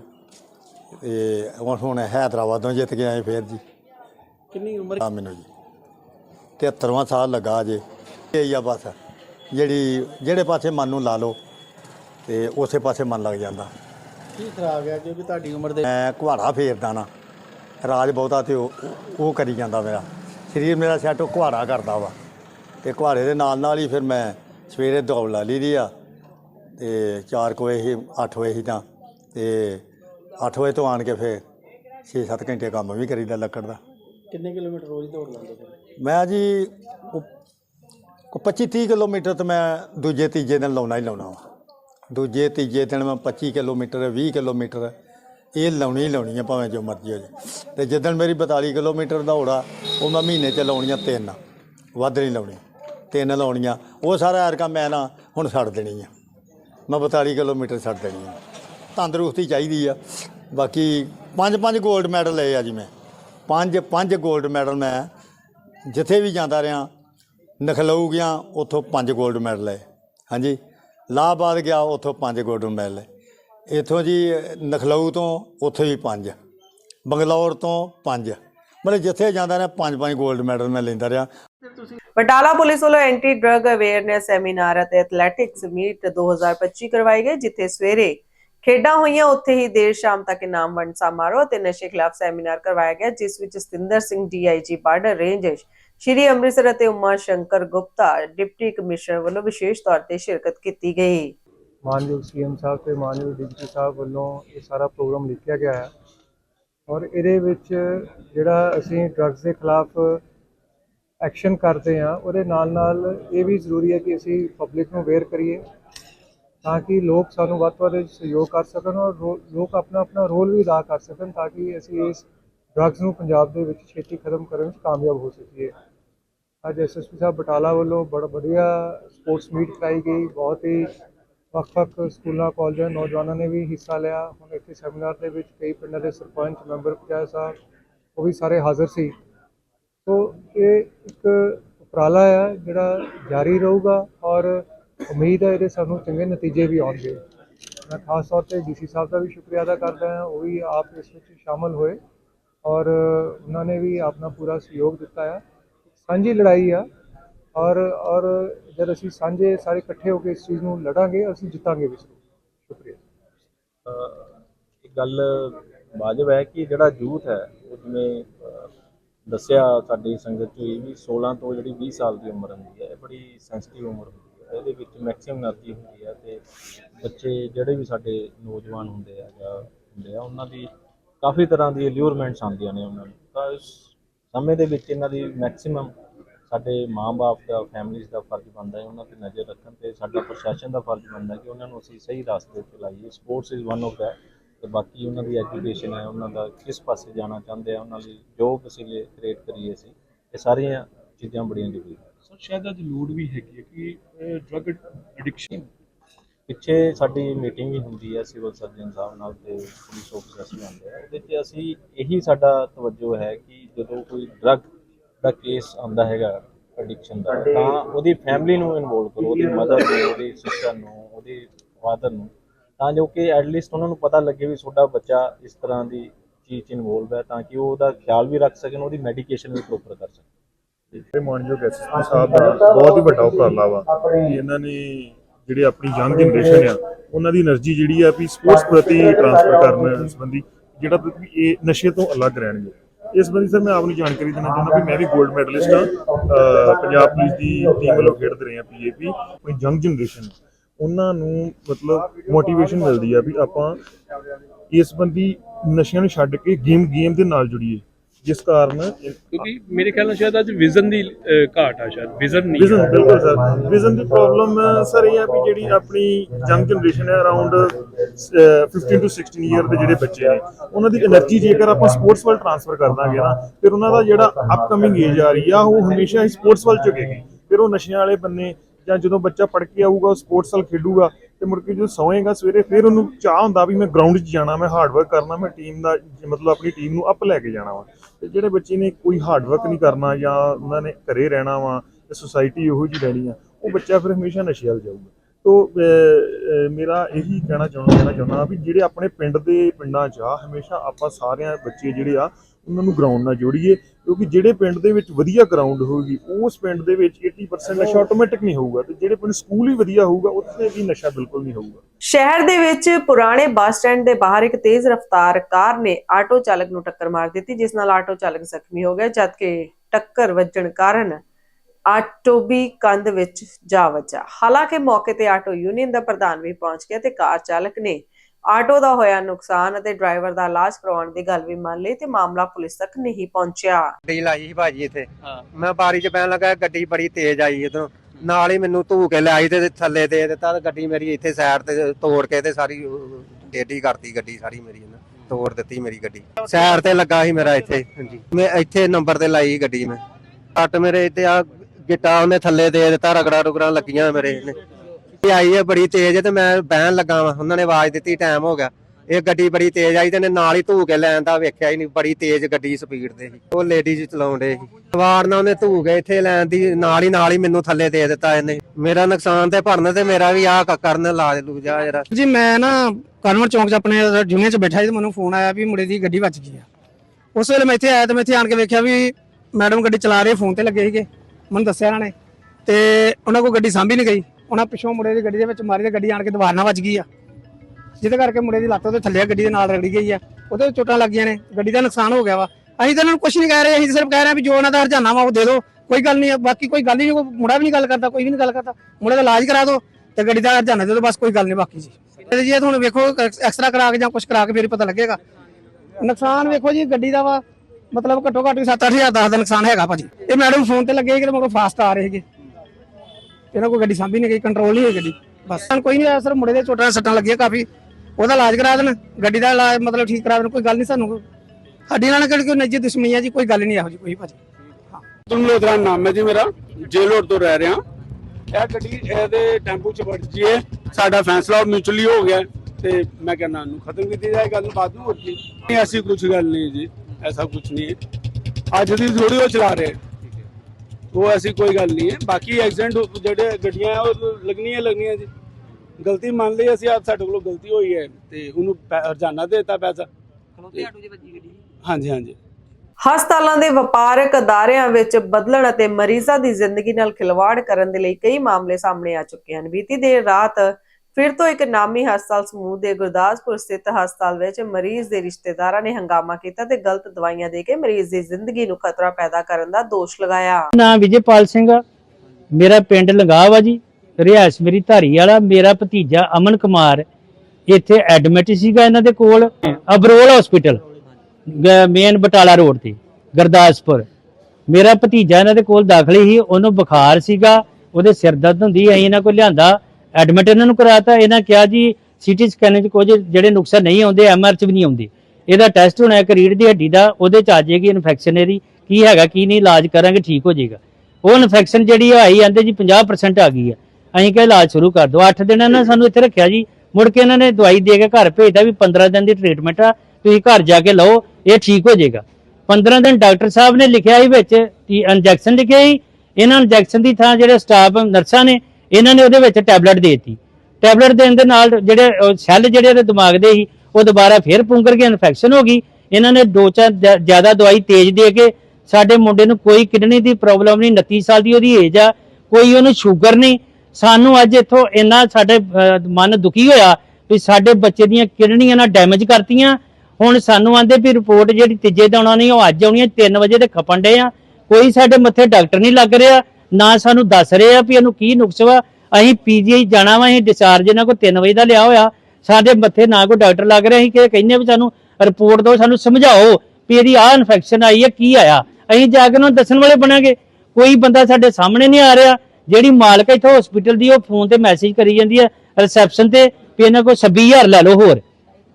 ਤੇ ਹੁਣ ਹੁਣ ਹੈਦਰਾਬਾਦੋਂ ਜਿੱਤ ਕੇ ਆਏ ਫੇਰ ਜੀ। ਕਿੰਨੀ ਉਮਰ? ਆ ਮੈਨੂੰ ਜੀ। 73ਵਾਂ ਸਾਲ ਲੱਗਾ ਜੇ ਇਹ ਆ ਬਸ। ਜਿਹੜੀ ਜਿਹੜੇ ਪਾਸੇ ਮਨ ਨੂੰ ਲਾ ਲਓ ਤੇ ਉਸੇ ਪਾਸੇ ਮਨ ਲੱਗ ਜਾਂਦਾ। ਕੀ ਖਰਾਬ ਹੈ ਕਿਉਂਕਿ ਤੁਹਾਡੀ ਉਮਰ ਦੇ ਮੈਂ ਕੁਹਾੜਾ ਫੇਰਦਾ ਨਾ ਰਾਜ ਬਹੁਤਾ ਤੇ ਉਹ ਉਹ ਕਰੀ ਜਾਂਦਾ ਮੇਰਾ। ਸਰੀਰ ਮੇਰਾ ਸੈੱਟ ਉਹ ਕੁਹਾੜਾ ਕਰਦਾ ਵਾ। ਤੇ ਕੁਹਾੜੇ ਦੇ ਨਾਲ ਨਾਲ ਹੀ ਫਿਰ ਮੈਂ ਸਵੇਰੇ ਦੌੜ ਲਾ ਲਈ ਦੀ ਆ ਤੇ 4 ਵਜੇ ਹੀ 8 ਵਜੇ ਹੀ ਤਾਂ ਤੇ 8 ਵਜੇ ਤੋਂ ਆਣ ਕੇ ਫਿਰ 6-7 ਘੰਟੇ ਕੰਮ ਵੀ ਕਰੀਦਾ ਲੱਕੜ ਦਾ। ਕਿੰਨੇ ਕਿਲੋਮੀਟਰ ਰੋਜ਼ ਦੌੜ ਲਾਉਂਦੇ ਮੈਂ ਜੀ ਕੋ 25 30 ਕਿਲੋਮੀਟਰ ਤੇ ਮੈਂ ਦੂਜੇ ਤੀਜੇ ਦਿਨ ਲਾਉਣਾ ਹੀ ਲਾਉਣਾ ਵਾ। ਦੂਜੇ ਤੀਜੇ ਦਿਨ ਮੈਂ 25 ਕਿਲੋਮੀਟਰ 20 ਕਿਲੋਮੀਟਰ ਇਹ ਲਾਉਣੀ ਹੀ ਲਾਉਣੀ ਆ ਭਾਵੇਂ ਜੋ ਮਰਜ਼ੀ ਹੋ ਜਾਏ। ਤੇ ਜਿੱਦਣ ਮੇਰੀ 42 ਕਿਲੋਮੀਟਰ ਦੌੜਾ ਉਹ ਮੈਂ ਮਹੀਨੇ ਚ ਲਾਉਣੀਆਂ ਤਿੰਨ। ਵੱਧ ਨਹੀਂ ਲਾਉਣੀ। ਤਿੰਨ ਲਾਉਣੀਆਂ। ਉਹ ਸਾਰਾ ਐਰਕਾ ਮੈਂ ਨਾ ਹੁਣ ਛੱਡ ਦੇਣੀ ਆ। ਮੈਂ 42 ਕਿਲੋਮੀਟਰ ਛੱਡ ਦੇਣੀ ਆ। ਤੰਦਰੁਸਤੀ ਚਾਹੀਦੀ ਆ। ਬਾਕੀ ਪੰਜ ਪੰਜ 골ਡ ਮੈਡਲ ਲਏ ਆ ਜੀ ਮੈਂ। ਪੰਜ ਪੰਜ 골ਡ ਮੈਡਲ ਮੈਂ ਜਿੱਥੇ ਵੀ ਜਾਂਦਾ ਰਿਹਾ ਨਖਲਊ ਗਿਆ ਉੱਥੋਂ ਪੰਜ 골ਡ ਮੈਡਲ ਲਏ। ਹਾਂਜੀ? ਲਾਹਬਾਦ ਗਿਆ, ਉੱਥੋਂ ਪੰਜ 골ਡ ਮੈਡਲ ਲਏ। ਇੱਥੋਂ ਜੀ, ਨਖਲਊ ਤੋਂ ਉੱਥੋਂ ਹੀ ਪੰਜ। ਬੰਗਲੌਰ ਤੋਂ ਪੰਜ। ਮਤਲਬ ਜਿੱਥੇ ਜਾਂਦਾ ਰਿਹਾ, ਪੰਜ ਪੰਜ 골ਡ ਮੈਡਲ ਮੈਂ ਲੈਂਦਾ ਰਿਹਾ। ਬਟਾਲਾ ਪੁਲਿਸ ਵੱਲੋਂ ਐਂਟੀ ਡਰਗ ਅਵੇਅਰਨੈਸ ਸੈਮੀਨਾਰ ਅਤੇ ਐਥਲੈਟਿਕਸ ਮੀਟ 2025 ਕਰਵਾਈ ਗਈ ਜਿੱਥੇ ਸਵੇਰੇ ਖੇਡਾਂ ਹੋਈਆਂ, ਉੱਥੇ ਹੀ ਦੇਰ ਸ਼ਾਮ ਤੱਕ ਇਨਾਮ ਵੰਡ ਸਮਾਰੋਹ ਅਤੇ ਨਸ਼ੇ ਖਿਲਾਫ ਸੈਮੀਨਾਰ ਕਰਵਾਇਆ ਗਿਆ, ਜਿਸ ਵਿੱਚ Satinder Singh DIG border range Shri Amritsar ਅਤੇ ਉਮਾ ਸ਼ੰਕਰ ਗੁਪਤਾ ਡਿਪਟੀ ਕਮਿਸ਼ਨਰ ਵੱਲੋਂ ਵਿਸ਼ੇਸ਼ ਤੌਰ ਤੇ ਸ਼ਿਰਕਤ ਕੀਤੀ ਗਈ। ਮਾਨਯੋਗ ਸੀਐਮ ਸਾਹਿਬ ਤੇ ਮਾਨਯੋਗ ਡਿਪਟੀ ਸਾਹਿਬ ਵੱਲੋਂ ਇਹ ਸਾਰਾ ਪ੍ਰੋਗਰਾਮ ਲਿਖਿਆ ਗਿਆ ਹੈ। ਔਰ ਇਹਦੇ ਵਿੱਚ ਜਿਹੜਾ ਅਸੀਂ ਡਰੱਗਸ ਦੇ ਖਿਲਾਫ ਐਕਸ਼ਨ ਕਰਦੇ ਹਾਂ, ਉਹਦੇ ਨਾਲ ਨਾਲ ਇਹ ਵੀ ਜ਼ਰੂਰੀ ਹੈ ਕਿ ਅਸੀਂ ਪਬਲਿਕ ਨੂੰ ਅਵੇਅਰ ਕਰੀਏ ਤਾਂ ਕਿ ਲੋਕ ਸਾਨੂੰ ਵੱਧ ਤੋਂ ਵੱਧ ਸਹਿਯੋਗ ਕਰ ਸਕਣ ਔਰ ਰੋ- ਲੋਕ ਆਪਣਾ ਆਪਣਾ ਰੋਲ ਵੀ ਅਦਾ ਕਰ ਸਕਣ ਤਾਂ ਕਿ ਅਸੀਂ ਇਸ ਡਰੱਗਸ ਨੂੰ ਪੰਜਾਬ ਦੇ ਵਿੱਚ ਛੇਤੀ ਖਤਮ ਕਰਨ ਵਿੱਚ ਕਾਮਯਾਬ ਹੋ ਸਕੀਏ। ਅੱਜ ਐਸਐਸਪੀ ਸਾਹਿਬ ਬਟਾਲਾ ਵੱਲੋਂ ਬੜਾ ਵਧੀਆ ਸਪੋਰਟਸ ਮੀਟ ਕਰਾਈ ਗਈ, ਬਹੁਤ ਹੀ ਵੱਖ-ਵੱਖ ਸਕੂਲਾਂ, ਕਾਲਜਾਂ ਨੌਜਵਾਨਾਂ ਨੇ ਵੀ ਹਿੱਸਾ ਲਿਆ। ਹੁਣ ਇੱਥੇ ਸੈਮੀਨਾਰ ਦੇ ਵਿੱਚ ਕਈ ਪਿੰਡਾਂ ਦੇ ਸਰਪੰਚ, ਮੈਂਬਰ ਪੰਚਾਇਤ ਸਾਹਿਬ, ਉਹ ਵੀ ਸਾਰੇ ਹਾਜ਼ਰ ਸੀ। ਸੋ ਇਹ ਇੱਕ ਉਪਰਾਲਾ ਆ ਜਿਹੜਾ ਜਾਰੀ ਰਹੂਗਾ ਔਰ ਉਮੀਦ ਹੈ ਇਹਦੇ ਸਾਨੂੰ ਚੰਗੇ ਨਤੀਜੇ ਵੀ ਆਉਣਗੇ। ਮੈਂ ਖਾਸ ਤੌਰ ਤੇ ਡੀਸੀ ਸਾਹਿਬ ਦਾ ਵੀ ਸ਼ੁਕਰੀਆ ਅਦਾ ਕਰਦਾ ਹਾਂ, ਉਹ ਵੀ ਆਪ ਇਸ ਵਿੱਚ ਸ਼ਾਮਲ ਹੋਏ ਔਰ ਉਹਨਾਂ ਨੇ ਵੀ ਆਪਣਾ ਪੂਰਾ ਸਹਿਯੋਗ ਦਿੱਤਾ ਹੈ ਸਾਂਝੀ ਲੜਾਈ ਆ ਔਰ ਔਰ ਜਦ ਅਸੀਂ ਸਾਂਝੇ ਸਾਰੇ ਇਕੱਠੇ ਹੋ ਕੇ ਇਸ ਚੀਜ਼ ਨੂੰ ਲੜਾਂਗੇ, ਅਸੀਂ ਜਿੱਤਾਂਗੇ ਵੀ ਸ਼ੁਕਰੀਆ। ਇੱਕ ਗੱਲ ਵਾਜਬ ਹੈ ਕਿ ਜਿਹੜਾ ਯੂਥ ਹੈ, ਉਹ ਜਿਵੇਂ ਦੱਸਿਆ ਸਾਡੀ ਸੰਗਤ ਚ ਇਹ ਵੀ 16 ਤੋਂ ਜਿਹੜੀ 20 ਸਾਲ ਦੀ ਉਮਰ ਹੁੰਦੀ ਹੈ, ਇਹ ਬੜੀ ਸੈਂਸਿਟਿਵ ਉਮਰ ਹੁੰਦੀ ਹੈ। ਇਹਦੇ ਵਿੱਚ ਮੈਕਸਿਮਮ ਨਰਜੀ ਹੁੰਦੀ ਹੈ ਤੇ ਬੱਚੇ ਜਿਹੜੇ ਵੀ ਸਾਡੇ ਨੌਜਵਾਨ ਹੁੰਦੇ ਆ ਜਾਂ ਹੁੰਦੇ ਆ, ਉਹਨਾਂ ਦੀ ਕਾਫੀ ਤਰ੍ਹਾਂ ਦੀ ਅਲਿਊਰਮੈਂਟਸ ਆਉਂਦੀਆਂ ਨੇ ਉਹਨਾਂ ਨੂੰ। ਤਾਂ ਇਸ ਸਮੇਂ ਦੇ ਵਿੱਚ ਇਹਨਾਂ ਦੀ ਮੈਕਸਿਮਮ ਸਾਡੇ ਮਾਂ-ਬਾਪ ਦਾ ਫੈਮਿਲੀਜ਼ ਦਾ ਫਰਜ਼ ਬਣਦਾ ਹੈ, ਉਹਨਾਂ ਤੇ ਨਜ਼ਰ ਰੱਖਣ ਤੇ ਸਾਡਾ ਪ੍ਰਸ਼ਾਸਨ ਦਾ ਫਰਜ਼ ਬਣਦਾ ਕਿ ਉਹਨਾਂ ਨੂੰ ਅਸੀਂ ਸਹੀ ਰਸਤੇ ਤੇ ਲਾਈਏ। Sports is one of that ਤੇ ਬਾਕੀ ਉਹਨਾਂ ਦੀ ਐਜੂਕੇਸ਼ਨ ਹੈ, ਉਹਨਾਂ ਦਾ ਕਿਸ ਪਾਸੇ ਜਾਣਾ ਚਾਹੁੰਦੇ ਆ, ਉਹਨਾਂ ਲਈ ਜੋ ਵਸੀਲੇ ਕ੍ਰੀਏਟ ਕਰੀਏ ਅਸੀਂ, ਇਹ ਸਾਰੀਆਂ ਚੀਜ਼ਾਂ ਬੜੀਆਂ ਜ਼ਰੂਰੀ ਨੇ। ਸਰ, ਸ਼ਾਇਦ ਅੱਜ ਲੋੜ ਵੀ ਹੈਗੀ ਹੈ ਕਿ ਡਰਗ ਐਡਿਕਸ਼ਨ ਪਿੱਛੇ ਸਾਡੀ ਮੀਟਿੰਗ ਵੀ ਹੁੰਦੀ ਹੈ ਸਿਵਲ ਸਰਜਨ ਸਾਹਿਬ ਨਾਲ ਤੇ ਪੁਲਿਸ ਆਫੀਸਰਸ ਵੀ ਆਉਂਦੇ ਆ ਉਹਦੇ 'ਚ ਅਸੀਂ ਇਹੀ ਸਾਡਾ ਤਵੱਜੋ ਹੈ ਕਿ ਜਦੋਂ ਕੋਈ ਡਰਗ ਦਾ ਕੇਸ ਆਉਂਦਾ ਹੈਗਾ ਐਡਿਕਸ਼ਨ ਦਾ ਤਾਂ ਉਹਦੀ ਫੈਮਿਲੀ ਨੂੰ ਇਨਵੋਲਵ ਕਰੋ ਉਹਦੀ ਮਦਰ ਨੂੰ ਉਹਦੀ ਸਿਸਟਰ ਨੂੰ ਉਹਦੀ ਫਾਦਰ ਨੂੰ ਤਾਂ ਜੋ ਕਿ ਐਟਲੀਸਟ ਉਹਨਾਂ ਨੂੰ ਪਤਾ ਲੱਗੇ ਵੀ ਤੁਹਾਡਾ ਬੱਚਾ ਇਸ ਤਰ੍ਹਾਂ ਦੀ ਚੀਜ਼ 'ਚ ਇਨਵੋਲਵ ਹੈ ਤਾਂ ਕਿ ਉਹ ਉਹਦਾ ਖਿਆਲ ਵੀ ਰੱਖ ਸਕਣ ਉਹਦੀ ਮੈਡੀਕੇਸ਼ਨ ਵੀ ਪ੍ਰੋਪਰ ਕਰ ਸਕਣ। ਇਹ ਮਾਨਯੋਗ ਐਸਐਸਪੀ ਸਾਹਿਬ ਦਾ ਬਹੁਤ ਹੀ ਵੱਡਾ ਉਪਰਾਲਾ ਵਾ ਕਿ ਇਹਨਾਂ ਨੇ ਜਿਹੜੇ ਆਪਣੀ ਯੰਗ ਜਨਰੇਸ਼ਨ ਆ, ਉਹਨਾਂ ਦੀ એનર્ਜੀ ਜਿਹੜੀ ਆ ਵੀ ਸਪੋਰਟਸ ਪ੍ਰਤੀ ਟ੍ਰਾਂਸਫਰ ਕਰਨ ਸੰਬੰਧੀ ਜਿਹੜਾ ਇਹ ਨਸ਼ੇ ਤੋਂ ਅਲੱਗ ਰਹਿਣਗੇ। ਇਸ ਬੰਦੀ ਸਰ ਮੈਂ ਆਪ ਨੂੰ ਜਾਣਕਾਰੀ ਦੇਣਾ ਚਾਹੁੰਦਾ ਵੀ ਮੈਂ ਵੀ 골ਡ ਮੈਡਲਿਸਟ ਆ ਪੰਜਾਬ ਪੁਲਿਸ ਦੀ ਟੀਮ ਵੱਲੋਂ ਖੇਡਦੇ ਰਹੇ ਆ ਪੀਏਪੀ ਕੋਈ ਯੰਗ ਜਨਰੇਸ਼ਨ ਉਹਨਾਂ ਨੂੰ ਮਤਲਬ ਮੋਟੀਵੇਸ਼ਨ ਮਿਲਦੀ ਆ ਵੀ ਆਪਾਂ ਇਸ ਬੰਦੀ ਨਸ਼ਿਆਂ ਨੂੰ ਛੱਡ ਕੇ ਗੇਮ ਗੇਮ ਦੇ ਨਾਲ ਜੁੜੀਏ। ਜਿਸ ਕਾਰਨ ਕਿਉਂਕਿ ਮੇਰੇ ਖਿਆਲ ਨਾਲ ਸ਼ਾਇਦ ਅੱਜ ਵਿਜ਼ਨ ਦੀ ਘਾਟ ਆ ਸ਼ਾਇਦ ਵਿਜ਼ਨ ਨਹੀਂ ਵਿਜ਼ਨ ਬਿਲਕੁਲ ਸਰ। ਵਿਜ਼ਨ ਦੀ ਪ੍ਰੋਬਲਮ ਸਰ ਇਹ ਆ ਵੀ ਜਿਹੜੀ ਆਪਣੀ ਯੰਗ ਜਨਰੇਸ਼ਨ ਹੈ ਅਰਾਊਂਡ 15 ਟੂ 16 ਇਅਰ ਦੇ ਜਿਹੜੇ ਬੱਚੇ ਨੇ ਉਹਨਾਂ ਦੀ એનર્ਜੀ ਜੇਕਰ ਆਪਾਂ ਸਪੋਰਟਸ ਵੱਲ ਟ੍ਰਾਂਸਫਰ ਕਰ ਨਾ ਫਿਰ ਉਹਨਾਂ ਦਾ ਜਿਹੜਾ ਅਪਕਮਿੰਗ ਏਜ ਆ ਰਹੀ ਆ ਉਹ ਹਮੇਸ਼ਾ ਹੀ ਸਪੋਰਟਸ ਵੱਲ ਝੁਕੇਗੀ। ਫਿਰ ਉਹ ਨਸ਼ਿਆਂ ਵਾਲੇ ਬੰਨੇ ਜਾਂ ਜਦੋਂ ਬੱਚਾ ਪੜ ਕੇ ਆਊਗਾ ਉਹ ਸਪੋਰਟਸ ਵੱਲ ਖੇਡੂਗਾ ਤੇ ਮੁੜ ਕੇ ਜਦੋਂ ਸੌਏਗਾ ਸਵੇਰੇ ਫਿਰ ਉਹਨੂੰ ਚਾਹ ਹੁੰਦਾ ਵੀ ਮੈਂ ਗਰਾਊਂਡ 'ਚ ਜਾਣਾ, ਮੈਂ ਹਾਰਡ ਵਰਕ ਕਰਨਾ, ਮੈਂ ਟੀਮ ਦਾ ਮਤਲਬ ਆਪਣੀ ਟੀਮ ਨੂੰ ਅਪ ਲੈ ਕੇ ਜਾਣਾ ਵਾ। ਤੇ ਜਿਹੜੇ ਬੱਚੇ ਨੇ ਕੋਈ ਹਾਰਡ ਵਰਕ ਨਹੀਂ ਕਰਨਾ ਜਾਂ ਉਹਨਾਂ ਨੇ ਘਰੇ ਰਹਿਣਾ ਵਾ ਤੇ ਸੁਸਾਇਟੀ ਉਹੋ ਜਿਹੀ ਰਹਿਣੀ ਆ, ਉਹ ਬੱਚਾ ਫਿਰ ਹਮੇਸ਼ਾ ਨਸ਼ੇ ਵੱਲ ਜਾਊਗਾ। ਤੋ ਮੇਰਾ ਇਹੀ ਕਹਿਣਾ ਚਾਹੁੰਦਾ ਕਹਿਣਾ ਚਾਹੁੰਦਾ ਵੀ ਜਿਹੜੇ ਆਪਣੇ ਪਿੰਡ ਦੇ ਪਿੰਡਾਂ 'ਚ ਆ, ਹਮੇਸ਼ਾ ਆਪਾਂ ਸਾਰਿਆਂ ਬੱਚੇ ਜਿਹੜੇ ਆ ਉਹਨਾਂ ਨੂੰ ਗਰਾਊਂਡ ਨਾਲ ਜੋੜੀਏ, ਕਿਉਂਕਿ ਜਿਹੜੇ ਪਿੰਡ ਦੇ ਵਿੱਚ ਵਧੀਆ ਗਰਾਊਂਡ ਹੋਊਗੀ, ਉਸ ਪਿੰਡ ਦੇ ਵਿੱਚ 80% ਨਸ਼ਾ ਆਟੋਮੈਟਿਕ ਨਹੀਂ ਹੋਊਗਾ ਤੇ ਜਿਹੜੇ ਪਿੰਡ ਸਕੂਲ ਹੀ ਵਧੀਆ ਹੋਊਗਾ, ਉੱਥੇ ਵੀ ਨਸ਼ਾ ਬਿਲਕੁਲ ਨਹੀਂ ਹੋਊਗਾ। ਸ਼ਹਿਰ ਦੇ ਵਿੱਚ ਪੁਰਾਣੇ ਬੱਸ ਸਟੈਂਡ ਦੇ ਬਾਹਰ ਇੱਕ ਤੇਜ਼ ਰਫ਼ਤਾਰ ਕਾਰ ਨੇ ਆਟੋ ਚਾਲਕ ਨੂੰ ਟੱਕਰ ਮਾਰ ਦਿੱਤੀ, ਜਿਸ ਨਾਲ ਆਟੋ ਚਾਲਕ ਜ਼ਖਮੀ ਹੋ ਗਿਆ, ਜਦਕਿ ਟੱਕਰ ਵੱਜਣ ਕਾਰਨ ਆਟੋ ਵੀ ਕੰਧ ਵਿੱਚ ਜਾ ਵੱਜਾ। ਹਾਲਾਂਕਿ ਮੌਕੇ ਤੇ ਆਟੋ ਯੂਨੀਅਨ ਦਾ ਪ੍ਰਧਾਨ ਵੀ ਪਹੁੰਚ ਗਿਆ ਤੇ ਕਾਰ ਚਾਲਕ ਨੇ ਆਟੋ ਦਾ ਹੋਇਆ ਨੁਕਸਾਨ ਅਤੇ ਡਰਾਈਵਰ ਦਾ ਇਲਾਜ ਕਰਵਾਉਣ ਦੀ ਗੱਲ ਵੀ ਮੰਨ ਲਈ ਤੇ ਮਾਮਲਾ ਪੁਲਿਸ ਤੱਕ ਨਹੀਂ ਪਹੁੰਚਿਆ। ਗੱਡੀ ਲਾਈ ਸੀ ਭਾਜੀ ਇੱਥੇ। ਮੈਂ ਬਾਰੀ 'ਚ ਪੈਣ ਲੱਗਾ ਗੱਡੀ ਬੜੀ ਤੇਜ਼ ਆਈ ਇਧਰੋਂ। ਨਾਲ ਹੀ ਮੈਨੂੰ ਧੂ ਕੇ ਲਿਆਈ ਤੇ ਥੱਲੇ ਦੇ ਦਿੱਤਾ ਤੇ ਗੱਡੀ ਮੇਰੀ ਇੱਥੇ ਸਾਈਡ ਤੇ ਤੋੜ ਕੇ ਤੇ ਸਾਰੀ ਡੇਡੀ ਕਰਤੀ ਗੱਡੀ ਸਾਰੀ ਮੇਰੀ ਇਹਨੇ ਤੋੜ ਦਿੱਤੀ ਮੇਰੀ ਗੱਡੀ। ਸਾਈਡ ਤੇ ਲੱਗਾ ਸੀ ਮੇਰਾ ਇੱਥੇ ਹਾਂਜੀ। ਮੈਂ ਇੱਥੇ ਨੰਬਰ ਤੇ ਲਾਈ ਗੱਡੀ ਮੈਂ। ਕੱਟ ਮੇਰੇ ਇੱਥੇ ਆ ਗਿੱਟਾ ਉਹਨੇ ਥੱਲੇ ਦੇ ਦਿੱਤਾ ਰਗੜਾ ਰੁਗੜਾ ਲੱਗੀਆਂ ਮੇਰੇ ਇਹਨੇ। ਇਹ ਆਈ ਹੈ ਬੜੀ ਤੇਜ਼ ਤੇ ਮੈਂ ਬਹਿਣ ਲੱਗਾ ਵਾਂ, ਉਹਨਾਂ ਨੇ ਆਵਾਜ਼ ਦਿੱਤੀ ਟਾਈਮ ਹੋ ਗਿਆ। ਇਹ ਗੱਡੀ ਬੜੀ ਤੇਜ਼ ਆਈ ਤੇ ਇਹਨੇ ਨਾਲ ਹੀ ਧੂ ਕੇ ਲੈਣ ਦਾ ਵੇਖਿਆ ਹੀ ਨਹੀਂ, ਬੜੀ ਤੇਜ਼ ਗੱਡੀ ਸਪੀਡ ਤੇ ਸੀ। ਉਹ ਲੇਡੀਜ਼ ਚਲਾਉਂਦੇ ਸੀ। ਸਵਾਰ ਨਾਲ ਉਹਨੇ ਧੂ ਕੇ ਇੱਥੇ ਲੈਣ ਦੀ, ਨਾਲ ਹੀ ਨਾਲ ਹੀ ਮੈਨੂੰ ਥੱਲੇ ਦੇ ਦਿੱਤਾ ਇਹਨੇ। ਮੇਰਾ ਨੁਕਸਾਨ ਤੇ ਭਰਨ ਤੇ ਮੇਰਾ ਵੀ ਆ ਕਰਨ ਲਾ ਲੂ ਜਾ ਜਰਾ ਜੀ, ਮੈਂ ਨਾ ਕਨਵਰ ਚੌਂਕ 'ਚ ਆਪਣੇ ਜੁਨੀਅਰ 'ਚ ਬੈਠਾ ਸੀ ਤੇ ਮੈਨੂੰ ਫੋਨ ਆਇਆ ਵੀ ਮੁੰਡੇ ਦੀ ਗੱਡੀ ਵੱਜ ਗਈ ਆ। ਉਸ ਵੇਲੇ ਮੈਂ ਇੱਥੇ ਆਇਆ ਤੇ ਮੈਂ ਇੱਥੇ ਆਣ ਕੇ ਵੇਖਿਆ ਵੀ ਮੈਡਮ ਗੱਡੀ ਚਲਾ ਰਹੇ ਫੋਨ ਤੇ ਲੱਗੇ ਸੀਗੇ। ਮੈਨੂੰ ਦੱਸਿਆ ਇਹਨਾਂ ਨੇ ਤੇ ਉਹਨਾਂ ਕੋਲ ਗੱਡੀ ਸਾਂਭੀ ਨਹੀਂ ਗਈ। ਉਹਨਾਂ ਪਿੱਛੋਂ ਮੁੰਡੇ ਦੀ ਗੱਡੀ ਦੇ ਵਿੱਚ ਮਾਰੀ ਤੇ ਗੱਡੀ ਆਣ ਕੇ ਦੀਵਾਰ ਨਾਲ ਵੱਜ ਗਈ ਆ। ਜਿਹਦੇ ਕਰਕੇ ਮੁੰਡੇ ਦੀ ਲੱਤ ਉਹਦੇ ਥੱਲੇ ਆ, ਗੱਡੀ ਦੇ ਨਾਲ ਰਗੜੀ ਗਈ ਆ। ਉਹਦੇ ਚੋਟਾਂ ਲੱਗੀਆਂ ਨੇ ਗੱਡੀ ਦਾ ਨੁਕਸਾਨ ਹੋ ਗਿਆ ਵਾ। ਅਸੀਂ ਤਾਂ ਇਹਨਾਂ ਨੂੰ ਕੁਝ ਨਹੀਂ ਕਹਿ ਰਹੇ ਅਸੀਂ ਸਿਰਫ ਕਹਿ ਰਹੇ ਹਾਂ ਵੀ ਜੋ ਉਹਨਾਂ ਦਾ ਹਰਜਾਨਾ ਵਾ ਉਹ ਦੇ ਦਿਓ। ਕੋਈ ਗੱਲ ਨਹੀਂ ਬਾਕੀ ਕੋਈ ਗੱਲ ਹੀ ਨਹੀਂ ਕੋਈ ਮੁੰਡਾ ਵੀ ਨਹੀਂ ਗੱਲ ਕਰਦਾ ਕੋਈ ਵੀ ਨਹੀਂ ਗੱਲ ਕਰਦਾ ਮੁੰਡੇ ਦਾ ਇਲਾਜ ਕਰਾ ਦਿਓ ਤੇ ਗੱਡੀ ਦਾ ਹਰਜਾਨਾ ਦੇ ਦਿਓ ਬਸ ਕੋਈ ਗੱਲ ਨਹੀਂ ਬਾਕੀ ਜੀ। ਤੇ ਜੀ ਇਹ ਤੁਹਾਨੂੰ ਵੇਖੋ ਐਕਸਟਰਾ ਕਰਾ ਕੇ ਜਾਂ ਕੁਝ ਕਰਾ ਕੇ ਫਿਰ ਪਤਾ ਲੱਗੇਗਾ। ਨੁਕਸਾਨ ਵੇਖੋ ਜੀ ਗੱਡੀ ਦਾ ਵਾ ਮਤਲਬ ਘੱਟੋ ਘੱਟ 7-8000 ਦਾ ਨੁਕਸਾਨ ਹੈਗਾ ਭਾਜੀ। ਇਹ ਮੈਡਮ ਫੋਨ ਤੇ ਲੱਗੇ ਕਿ ਮਗਰ ਫਾਸਟ ਆ ਰਹੇ ਸੀਗੇ। ਇਹਨਾਂ ਕੋਈ ਗੱਡੀ ਸਾਂਭੀ ਨਹੀਂ ਗਈ ਕੰਟਰੋਲ ਨਹੀਂ ਹੋਈ ਗੱਡੀ। ਬਸ ਕੋਈ ਨਹੀਂ ਆਇਆ ਸਰ ਮੁੰਡੇ ਦੇ ਚੋਟਾਂ ਸੱਟਾਂ ਲੱਗੀਆਂ ਕਾਫੀ। ਉਹਦਾ ਇਲਾਜ ਕਰਾ ਦੇਣ, ਗੱਡੀ ਦਾ ਇਲਾਜ ਮਤਲਬ ਠੀਕ ਕਰਾ ਦੇਣ, ਕੋਈ ਗੱਲ ਨਹੀਂ ਸਾਨੂੰ। ਸਾਡੀ ਨਾਲ ਕਿਹੜੀ ਕੋਈ ਨਿੱਜੀ ਦੁਸ਼ਮਣੀ ਆ ਜੀ, ਕੋਈ ਗੱਲ ਨਹੀਂ ਇਹੋ ਜੀ ਕੋਈ ਭਾਜੀ। ਤੁਮ ਲੋਧਰਾ ਨਾਮ ਹੈ ਜੀ ਮੇਰਾ, ਜੇਲ੍ਹ ਤੋਂ ਰਹਿ ਰਿਹਾ। ਇਹ ਗੱਡੀ, ਇਹਦੇ ਟੈਂਪੂ ਚ ਵੱਜੀ ਹੈ ਸਾਡਾ ਫੈਸਲਾ ਮਿਊਚੁਅਲੀ ਹੋ ਗਿਆ ਤੇ ਮੈਂ ਕਹਿੰਦਾ ਨੂੰ ਖਤਮ ਕੀਤੀ ਜਾਏ, ਗੱਲ ਬਾਤ ਨੂੰ ਹੋਰ ਨਹੀਂ, ਐਸੀ ਕੁਝ ਗੱਲ ਨਹੀਂ ਜੀ, ਐਸਾ ਕੁਝ ਨਹੀਂ। ਹੈ ਅੱਜ ਦੀ ਥੋੜੀ ਉਹ ਚਲਾ ਰਹੇ। ਉਹ ਐਸੀ ਕੋਈ ਗੱਲ ਨਹੀਂ ਹੈ। ਬਾਕੀ ਐਕਸੀਡੈਂਟ ਜਿਹੜੇ ਗੱਡੀਆਂ ਉਹ ਲੱਗਣੀਆਂ ਲੱਗਣੀਆਂ ਜੀ। ਗਲਤੀ ਮੰਨ ਲਈ ਅਸੀਂ ਅੱਜ ਸਾਡੇ ਕੋਲੋਂ ਗਲਤੀ ਹੋਈ ਹੈ ਤੇ ਉਹਨੂੰ ਹਰਜਾਨਾ ਦੇ ਦਿੱਤਾ ਪੈਸਾ। ਹਾਂਜੀ ਹਾਂਜੀ। ਹਸਪਤਾਲਾਂ ਦੇ ਵਪਾਰਕ ਅਦਾਰਿਆਂ ਵਿੱਚ ਬਦਲਣ ਅਤੇ ਮਰੀਜ਼ਾਂ ਦੀ ਜ਼ਿੰਦਗੀ ਨਾਲ ਖਿਲਵਾੜ ਕਰਨ ਦੇ ਲਈ ਕਈ ਮਾਮਲੇ ਸਾਹਮਣੇ ਆ ਚੁੱਕੇ ਹਨ। ਬੀਤੀ ਦੇਰ ਰਾਤ ਫਿਰ ਤੋਂ ਇੱਕ ਨਾਮੀ ਹਸਪਤਾਲ ਸਮੂਹ ਦੇ ਗੁਰਦਾਸਪੁਰ ਸਥਿਤ ਹਸਪਤਾਲ ਵਿੱਚ ਮਰੀਜ਼ ਦੇ ਰਿਸ਼ਤੇਦਾਰਾਂ ਨੇ ਹੰਗਾਮਾ ਕੀਤਾ ਤੇ ਗਲਤ ਦਵਾਈਆਂ ਦੇ ਕੇ ਮਰੀਜ਼ ਦੀ ਜ਼ਿੰਦਗੀ ਨੂੰ ਖਤਰਾ ਪੈਦਾ ਕਰਨ ਦਾ ਦੋਸ਼ ਲਗਾਇਆ। ਨਾਮ ਵਿਜੇਪਾਲ ਸਿੰਘ ਮੇਰਾ ਪਿੰਡ ਲੰਗਾਵਾ ਜੀ। ਰਿਹਾਇਸ਼ ਮੇਰੀ ਧਾਰੀ ਵਾਲਾ, ਮੇਰਾ ਭਤੀਜਾ ਅਮਨ ਕੁਮਾਰ। ਇੱਥੇ ਐਡਮਿਟ ਸੀਗਾ ਇਹਨਾਂ ਦੇ ਕੋਲ, Abrol hospital main Batala road ਤੇ, ਗੁਰਦਾਸਪੁਰ। ਮੇਰਾ ਭਤੀਜਾ ਇਹਨਾਂ ਦੇ ਕੋਲ ਦਾਖਲ ਸੀ, ਉਹਨੂੰ ਬੁਖਾਰ ਸੀਗਾ, ਉਹਦੇ ਸਿਰ ਦਰਦ ਹੁੰਦੀ, ਅਸੀਂ ਇਹਨਾਂ ਕੋਲ ਲਿਆਂਦਾ। ਐਡਮਿਟ ਇਹਨਾਂ ਨੂੰ ਕਰਾਤਾ, ਇਹਨਾਂ ਕਿਹਾ ਜੀ ਸੀਟੀ ਸਕੈਨ 'ਚ ਕੁਝ ਜਿਹੜੇ ਨੁਕਸਾ ਨਹੀਂ ਆਉਂਦੇ ਐਮਆਰ 'ਚ ਵੀ ਨਹੀਂ ਆਉਂਦੇ। ਇਹਦਾ ਟੈਸਟ ਹੋਣਾ ਇੱਕ ਰੀੜ ਦੀ ਹੱਡੀ ਦਾ, ਉਹਦੇ 'ਚ ਆ ਜਾਏਗੀ ਇਨਫੈਕਸ਼ਨ ਇਹਦੀ, ਕੀ ਹੈਗਾ, ਕੀ ਨਹੀਂ, ਇਲਾਜ ਕਰਾਂਗੇ, ਠੀਕ ਹੋ ਜਾਏਗਾ। ਉਹ ਇਨਫੈਕਸ਼ਨ ਜਿਹੜੀ ਆਈ ਜਾਂਦੇ ਜੀ 50% ਆ ਗਈ ਆ ਅਸੀਂ ਕਿਹਾ ਇਲਾਜ ਸ਼ੁਰੂ ਕਰ ਦਿਓ। 8 ਦਿਨ ਇਹਨਾਂ ਨੇ ਸਾਨੂੰ ਇੱਥੇ ਰੱਖਿਆ ਜੀ। ਮੁੜ ਕੇ ਇਹਨਾਂ ਨੇ ਦਵਾਈ ਦੇ ਕੇ ਘਰ ਭੇਜਦਾ ਵੀ 15 ਦਿਨ ਦੀ ਟ੍ਰੀਟਮੈਂਟ ਆ, ਤੁਸੀਂ ਘਰ ਜਾ ਕੇ ਲਓ, ਇਹ ਠੀਕ ਹੋ ਜਾਏਗਾ। 15 ਦਿਨ ਡਾਕਟਰ ਸਾਹਿਬ ਨੇ ਲਿਖਿਆ ਸੀ ਵਿੱਚ ਇੰਜੈਕਸ਼ਨ ਲਿਖਿਆ ਸੀ। ਇਹਨਾਂ ਇੰਜੈਕਸ਼ਨ ਦੀ ਥਾਂ ਜਿਹੜੇ ਸਟਾਫ ਨਰਸਾਂ ਨੇ ਇਹਨਾਂ ਨੇ ਉਹਦੇ ਵਿੱਚ ਟੈਬਲੇਟ ਦੇਤੀ। ਟੈਬਲੇਟ ਦੇਣ ਦੇ ਨਾਲ ਜਿਹੜੇ ਸੈੱਲ ਜਿਹੜੇ ਉਹਦੇ ਦਿਮਾਗ ਦੇ ਸੀ, ਉਹ ਦੁਬਾਰਾ ਫੇਰ ਪੁੰਗਰ ਕੇ ਇਨਫੈਕਸ਼ਨ ਹੋ ਗਈ। ਇਹਨਾਂ ਨੇ ਦੋ ਚਾਰ ਜ਼ਿਆਦਾ ਦਵਾਈ ਤੇਜ਼ ਦੇ ਕੇ ਸਾਡੇ ਮੁੰਡੇ ਨੂੰ ਕੋਈ ਕਿਡਨੀ ਦੀ ਪ੍ਰੋਬਲਮ ਨਹੀਂ 29 ਸਾਲ ਦੀ ਉਹਦੀ ਏਜ ਆ, ਕੋਈ ਉਹਨੂੰ ਸ਼ੂਗਰ ਨਹੀਂ। ਸਾਨੂੰ ਅੱਜ ਇੱਥੋਂ ਇੰਨਾ ਸਾਡੇ ਮਨ ਦੁਖੀ ਹੋਇਆ ਵੀ ਸਾਡੇ ਬੱਚੇ ਦੀਆਂ ਕਿਡਨੀਆਂ ਨਾਲ ਡੈਮੇਜ ਕਰਤੀਆਂ। ਹੁਣ ਸਾਨੂੰ ਆਂਦੇ ਵੀ ਰਿਪੋਰਟ ਜਿਹੜੀ ਤੀਜੇ ਦਿਨ ਆਉਣੀ ਉਹ ਅੱਜ ਆਉਣੀ ਹੈ 3 ਵਜੇ ਦੇ ਖਪਣ ਡੇ ਆ। ਕੋਈ ਸਾਡੇ ਮੱਥੇ ਡਾਕਟਰ ਨਹੀਂ ਲੱਗ ਰਿਹਾ। ਨਾ ਸਾਨੂੰ ਦੱਸ ਰਹੇ ਆ ਵੀ ਇਹਨੂੰ ਕੀ ਨੁਕਸ ਵਾ। ਅਸੀਂ ਪੀਜੀਆਈ ਜਾਣਾ ਵਾ, ਅਸੀਂ ਡਿਸਚਾਰਜ ਇਹਨਾਂ ਕੋਲ 3 ਵਜੇ ਦਾ ਲਿਆ ਹੋਇਆ। ਸਾਡੇ ਮੱਥੇ ਨਾ ਕੋਈ ਡਾਕਟਰ ਲੱਗ ਰਿਹਾ, ਅਸੀਂ ਕਿ ਕਹਿੰਦੇ ਵੀ ਸਾਨੂੰ ਰਿਪੋਰਟ ਦਿਓ, ਸਾਨੂੰ ਸਮਝਾਓ ਵੀ ਇਹਦੀ ਆਹ ਇਨਫੈਕਸ਼ਨ ਆਈ ਹੈ ਕੀ ਆਇਆ। ਅਸੀਂ ਜਾ ਕੇ ਉਹਨਾਂ ਨੂੰ ਦੱਸਣ ਵਾਲੇ ਬਣਾਂਗੇ। ਕੋਈ ਬੰਦਾ ਸਾਡੇ ਸਾਹਮਣੇ ਨਹੀਂ ਆ ਰਿਹਾ। ਜਿਹੜੀ ਮਾਲਕ ਇੱਥੇ ਹਸਪੀਟਲ ਦੀ, ਉਹ ਫੋਨ ਤੇ ਮੈਸੇਜ ਕਰੀ ਜਾਂਦੀ ਹੈ ਰਿਸੈਪਸ਼ਨ ਤੇ ਵੀ ਇਹਨਾਂ ਕੋਲ 26000 ਲੈ ਲਓ ਹੋਰ।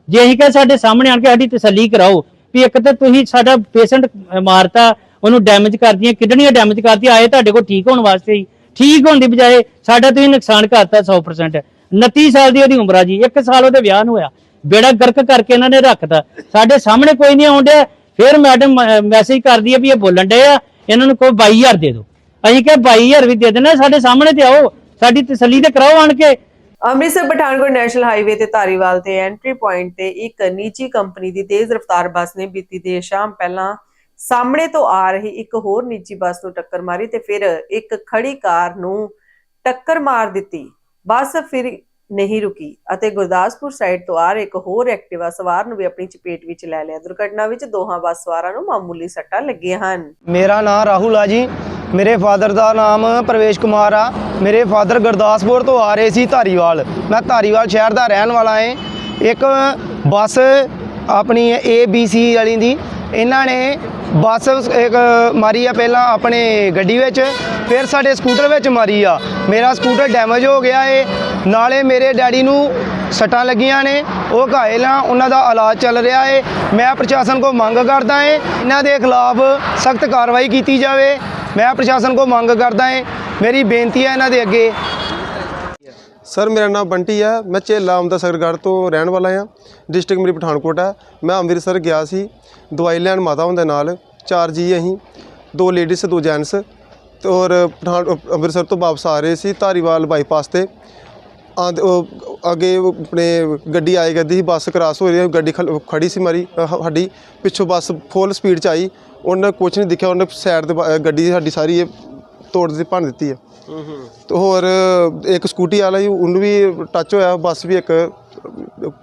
ਜੇ ਅਸੀਂ ਕਹੇ ਸਾਡੇ ਸਾਹਮਣੇ ਆਣ ਕੇ ਸਾਡੀ ਤਸੱਲੀ ਕਰਾਓ, ਵੀ ਇੱਕ ਤਾਂ ਤੁਸੀਂ ਸਾਡਾ ਪੇਸ਼ੈਂਟ ਮਾਰਤਾ ਉਹਨੂੰ ਡੈਮੇਜ ਕਰਦੀਆਂ ਕਿਡਨੀਆਂ ਡੈਮੇਜ ਕਰਦੀਆਂ ਆਏ ਤੁਹਾਡੇ ਕੋਲ ਠੀਕ ਹੋਣ ਵਾਸਤੇ ਹੀ। ਠੀਕ ਹੋਣ ਦੀ ਬਜਾਏ ਸਾਡਾ ਤੁਸੀਂ ਨੁਕਸਾਨ ਕਰਤਾ 100% 29 ਸਾਲ ਦੀ ਉਹਦੀ ਉਮਰ ਆ ਜੀ, ਇੱਕ ਸਾਲ ਉਹਦੇ ਵਿਆਹ ਨੂੰ ਹੋਇਆ। ਬੇੜਾ ਗਰਕ ਕਰਕੇ ਇਹਨਾਂ ਨੇ ਰੱਖਤਾ। ਸਾਡੇ ਸਾਹਮਣੇ ਕੋਈ ਨਹੀਂ ਆਉਂਦਿਆ ਫਿਰ ਮੈਡਮ ਮੈਸੇਜ ਕਰਦੀ ਹੈ ਵੀ ਇਹ ਬੋਲਣ ਡਏ ਆ, ਇਹਨਾਂ ਨੂੰ ਕੋਈ 22000 ਦੇ ਦਿਓ। ਅਸੀਂ ਕਿਹਾ 22000 ਵੀ ਦੇ ਦੇਣਾ, ਸਾਡੇ ਸਾਹਮਣੇ ਤੇ ਆਓ। ਸਾਡੀ ਤਸੱਲੀ ਤੇ ਕਰਾਓ ਆਣ ਕੇ। ਅੰਮ੍ਰਿਤਸਰ ਪਠਾਨਕੋਟ ਨੈਸ਼ਨਲ ਹਾਈਵੇ ਤੇ ਧਾਰੀਵਾਲ ਤੇ ਐਂਟਰੀ ਪੁਆਇੰਟ ਤੇ ਇੱਕ ਨਿੱਜੀ ਕੰਪਨੀ ਦੀ ਤੇਜ਼ ਰਫ਼ਤਾਰ ਬੱਸ ਨੇ ਬੀਤੀ ਦੇਰ ਸ਼ਾਮ ਪਹਿਲਾਂ ਸਾਹਮਣੇ ਤੋਂ ਆ ਰਹੀ ਇੱਕ ਹੋਰ ਨਿੱਜੀ ਬੱਸ ਨੂੰ ਟੱਕਰ ਮਾਰੀ ਤੇ ਫਿਰ ਇੱਕ ਖੜੀ ਕਾਰ ਨੂੰ ਟੱਕਰ ਮਾਰ ਦਿੱਤੀ। ਬੱਸ ਫਿਰ ਨਹੀਂ ਰੁਕੀ ਅਤੇ ਗੁਰਦਾਸਪੁਰ ਸਾਈਡ ਤੋਂ ਆ ਰਹੇ ਇੱਕ ਹੋਰ ਐਕਟਿਵਾ ਸਵਾਰ ਨੂੰ ਵੀ ਆਪਣੀ ਚਪੇਟ ਵਿੱਚ ਲੈ ਲਿਆ। ਦੁਰਘਟਨਾ ਵਿੱਚ ਦੋਹਾਂ ਬੱਸ ਸਵਾਰਾਂ ਨੂੰ ਮਾਮੂਲੀ ਸੱਟਾਂ ਲੱਗੀਆਂ ਹਨ। ਮੇਰਾ ਨਾਮ ਰਾਹੁਲ ਆ ਜੀ। ਮੇਰੇ ਫਾਦਰ ਦਾ ਨਾਮ ਪ੍ਰਵੇਸ਼ ਕੁਮਾਰ ਆ। ਮੇਰੇ ਫਾਦਰ ਗੁਰਦਾਸਪੁਰ ਤੋਂ ਆ ਰਹੇ ਸੀ ਧਾਰੀਵਾਲ। ਮੈਂ ਧਾਰੀਵਾਲ ਸ਼ਹਿਰ ਦਾ ਰਹਿਣ ਵਾਲਾ ਹਾਂ ਇੱਕ ਬੱਸ ਆਪਣੀ ਏ ਬੀ ਸੀ ਵਾਲੀ ਦੀ। ਇਹਨਾਂ ਨੇ ਬੱਸ ਇੱਕ ਮਾਰੀ ਆ ਪਹਿਲਾਂ ਆਪਣੇ ਗੱਡੀ ਵਿੱਚ, ਫਿਰ ਸਾਡੇ ਸਕੂਟਰ ਵਿੱਚ ਮਾਰੀ ਆ। ਮੇਰਾ ਸਕੂਟਰ ਡੈਮੇਜ ਹੋ ਗਿਆ ਏ। ਨਾਲੇ ਮੇਰੇ ਡੈਡੀ ਨੂੰ ਸੱਟਾਂ ਲੱਗੀਆਂ ਨੇ। ਉਹ ਘਾਇਲ ਆ, ਉਹਨਾਂ ਦਾ ਇਲਾਜ ਚੱਲ ਰਿਹਾ ਏ। ਮੈਂ ਪ੍ਰਸ਼ਾਸਨ ਕੋ ਮੰਗ ਕਰਦਾ ਏ, ਇਹਨਾਂ ਦੇ ਖਿਲਾਫ ਸਖਤ ਕਾਰਵਾਈ ਕੀਤੀ ਜਾਵੇ। ਮੈਂ ਪ੍ਰਸ਼ਾਸਨ ਕੋ ਮੰਗ ਕਰਦਾ ਏ। ਮੇਰੀ ਬੇਨਤੀ ਹੈ ਇਹਨਾਂ ਦੇ ਅੱਗੇ। ਸਰ, ਮੇਰਾ ਨਾਮ ਬੰਟੀ ਹੈ ਮੈਂ ਝੇਲਾ ਅੰਮ੍ਰਿਤਸਰਗੜ੍ਹ ਤੋਂ ਰਹਿਣ ਵਾਲਾ ਹਾਂ। ਡਿਸਟ੍ਰਿਕਟ ਮੇਰੀ ਪਠਾਨਕੋਟ ਹੈ ਮੈਂ ਅੰਮ੍ਰਿਤਸਰ ਗਿਆ ਸੀ। ਦਵਾਈ ਲੈਣ ਮਾਤਾ ਹੁੰਦੇ ਨਾਲ। ਚਾਰ ਜੀ ਅਸੀਂ। ਦੋ ਲੇਡੀਜ਼ ਦੋ ਜੈਂਟਸ ਤੇ ਔਰ ਪਠਾਨ, ਅੰਮ੍ਰਿਤਸਰ ਤੋਂ ਵਾਪਸ ਆ ਰਹੇ ਸੀ ਧਾਰੀਵਾਲ ਬਾਈਪਾਸ ਤੇ। ਆਂਦੇ ਉਹ ਅੱਗੇ ਆਪਣੇ ਗੱਡੀ ਆਏ ਕਰਦੀ ਸੀ, ਬੱਸ ਕ੍ਰਾਸ ਹੋ ਰਹੀ ਸੀ ਗੱਡੀ ਖਲ- ਖੜੀ ਸੀ ਮਾਰੀ ਸਾਡੀ। ਪਿੱਛੋਂ ਬੱਸ ਫੁੱਲ ਸਪੀਡ ਚ ਆਈ। ਉਹਨੇ ਕੁਝ ਨਹੀਂ ਦਿਖਿਆ। ਉਹਨੇ ਸਾਈਡ ਤੇ ਗੱਡੀ ਸਾਡੀ ਸਾਰੀ ਇਹ ਤੋੜ ਦਿੱਤੀ, ਭੰਨ ਦਿੱਤੀ ਹੈ ਤੇ ਹੋਰ ਇੱਕ ਸਕੂਟੀ ਵਾਲਾ ਜੀ ਉਹਨੂੰ ਵੀ ਟੱਚ ਹੋਇਆ ਬੱਸ ਵੀ ਇੱਕ